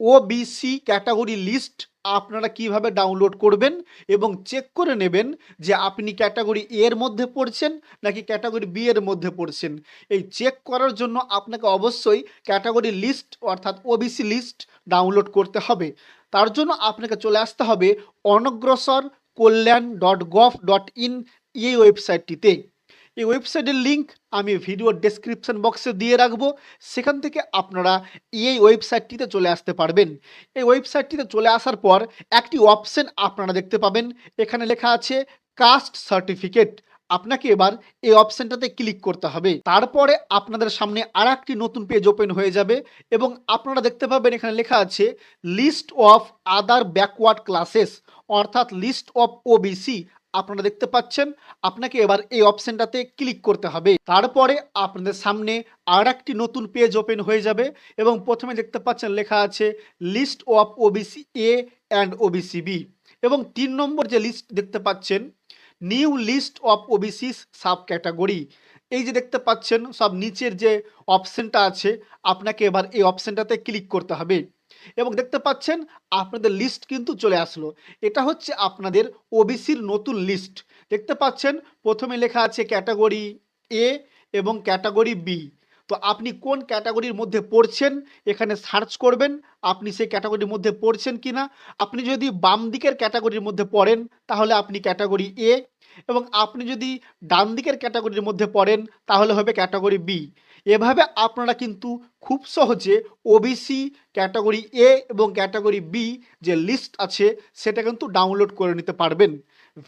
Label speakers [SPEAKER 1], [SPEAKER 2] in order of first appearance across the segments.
[SPEAKER 1] OBC category list আপনারা কীভাবে download করবেন এবং চেক করে নেবেন যে আপনি ক্যাটাগরি এ এর মধ্যে পড়ছেন নাকি ক্যাটাগরি বি এর মধ্যে পড়ছেন। এই চেক করার জন্য আপনাকে অবশ্যই ক্যাটাগরি লিস্ট অর্থাৎ ওবিসি লিস্ট ডাউনলোড করতে হবে। তার জন্য আপনাকে চলে আসতে হবে অনগ্রসর কল্যাণ ডট গভ ডট ইন এই ওয়েবসাইটটিতে এই ওয়েবসাইটের লিঙ্ক আমি ভিডিও ডেসক্রিপশন বক্সে দিয়ে রাখব। সেখান থেকে আপনারা এই ওয়েবসাইটটিতে চলে আসতে পারবেন। এই ওয়েবসাইটটিতে চলে আসার পর একটি অপশন আপনারা দেখতে পাবেন। এখানে লেখা আছে কাস্ট সার্টিফিকেট আপনাকে এবার এই অপশনটাতে ক্লিক করতে হবে। তারপরে আপনাদের সামনে আর একটি নতুন পেজ ওপেন হয়ে যাবে এবং আপনারা দেখতে পাবেন এখানে লেখা আছে list of other backward classes অর্থাৎ লিস্ট অফ ওবিসি আপনারা দেখতে পাচ্ছেন, আপনাকে এবার এই অপশনটাতে ক্লিক করতে হবে। তারপরে আপনাদের সামনে আর একটি নতুন পেজ ওপেন হয়ে যাবে এবং প্রথমে দেখতে পাচ্ছেন লেখা আছে list of OBC A and OBC B এবং তিন নম্বর যে লিস্ট দেখতে পাচ্ছেন new list of OBC sub category এই যে দেখতে পাচ্ছেন, সব নিচের যে অপশনটা আছে, আপনাকে এবার এই অপশনটাতে ক্লিক করতে হবে। এবং দেখতে পাচ্ছেন আপনাদের লিস্ট কিন্তু চলে আসলো। এটা হচ্ছে আপনাদের ওবিসির নতুন লিস্ট দেখতে পাচ্ছেন, প্রথমে লেখা আছে ক্যাটাগরি এ এবং ক্যাটাগরি বি তো আপনি কোন ক্যাটাগরির মধ্যে পড়ছেন, এখানে সার্চ করবেন, আপনি সেই ক্যাটাগরির মধ্যে পড়ছেন কি না আপনি যদি বাম দিকের ক্যাটাগরির মধ্যে পড়েন, তাহলে আপনি ক্যাটাগরি এ এবং আপনি যদি ডান দিকের ক্যাটাগরির মধ্যে পড়েন, তাহলে হবে ক্যাটাগরি বি। এভাবে আপনারা কিন্তু খুব সহজে ওবিসি ক্যাটাগরি এ এবং ক্যাটাগরি বি যে লিস্ট আছে, সেটা কিন্তু ডাউনলোড করে নিতে পারবেন।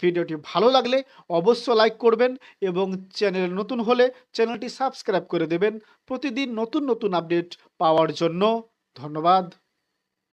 [SPEAKER 1] ভিডিওটি ভালো লাগলে অবশ্য লাইক করবেন এবং চ্যানেল নতুন হলে চ্যানেলটি সাবস্ক্রাইব করে দেবেন। প্রতিদিন নতুন নতুন আপডেট পাওয়ার জন্য ধন্যবাদ।